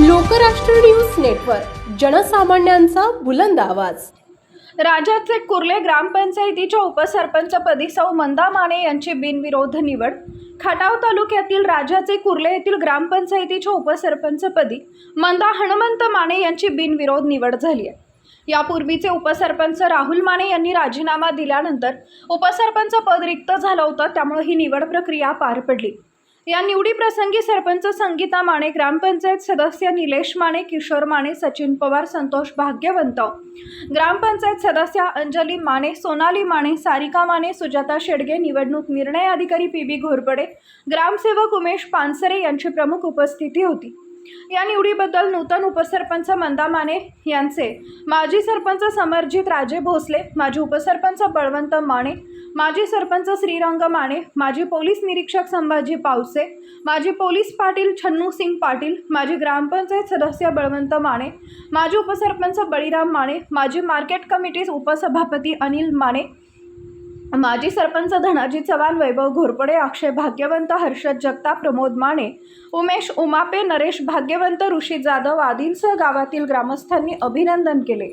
Lokrashtra news network जनसामान्यांचा बुलंद आवाज. राज्यातले कुर्ले ग्रामपंचायतीच्या उपसरपंचपदी सौ मंदा माने यांची बिनविरोध निवड. खटाव तालुक्यातील राजाचे कुर्ले येथील ग्रामपंचायतीच्या उपसरपंचपदी मंदा हनुमंत माने यांची बिनविरोध निवड झाली आहे. यापूर्वीचे उपसरपंच राहुल माने यांनी राजीनामा दिल्यानंतर उपसरपंच पद रिक्त झालं होतं त्यामुळे ही निवड प्रक्रिया पार पडली. या निवडीप्रसंगी सरपंच संगीता माने ग्रामपंचायत सदस्य निलेश माने किशोर माने सचिन पवार संतोष भाग्यवंत. ग्रामपंचायत सदस्य अंजली माने सोनाली माने सारिका माने सुजाता शेडगे निवडणूक निर्णय अधिकारी पी बी घोरपडे ग्रामसेवक उमेश पानसरे यांची प्रमुख उपस्थिती होती. या निवडीबद्दल नूतन उपसरपंच मंदा माने यांचे माजी सरपंच समरजित राजे भोसले माजी उपसरपंच बळवंत माने माजी सरपंच श्रीरंग माने माजी पोलीस निरीक्षक संभाजी पावसे माजी पोलीस पाटील छन्नू सिंग पाटील माजी ग्रामपंचायत सदस्य बळवंत माने माजी उपसरपंच बळीराम माने माजी मार्केट कमिटी उपसभापती अनिल माने माजी सरपंच धनाजी चव्हाण वैभव घोरपडे अक्षय भाग्यवंत हर्षद जगताप प्रमोद माने उमेश उमापे नरेश भाग्यवंत ऋषी जाधव आदींसह गावातील ग्रामस्थांनी अभिनंदन केले.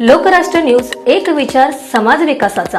लोकराष्ट्र न्यूज एक विचार समाज विकासाचा.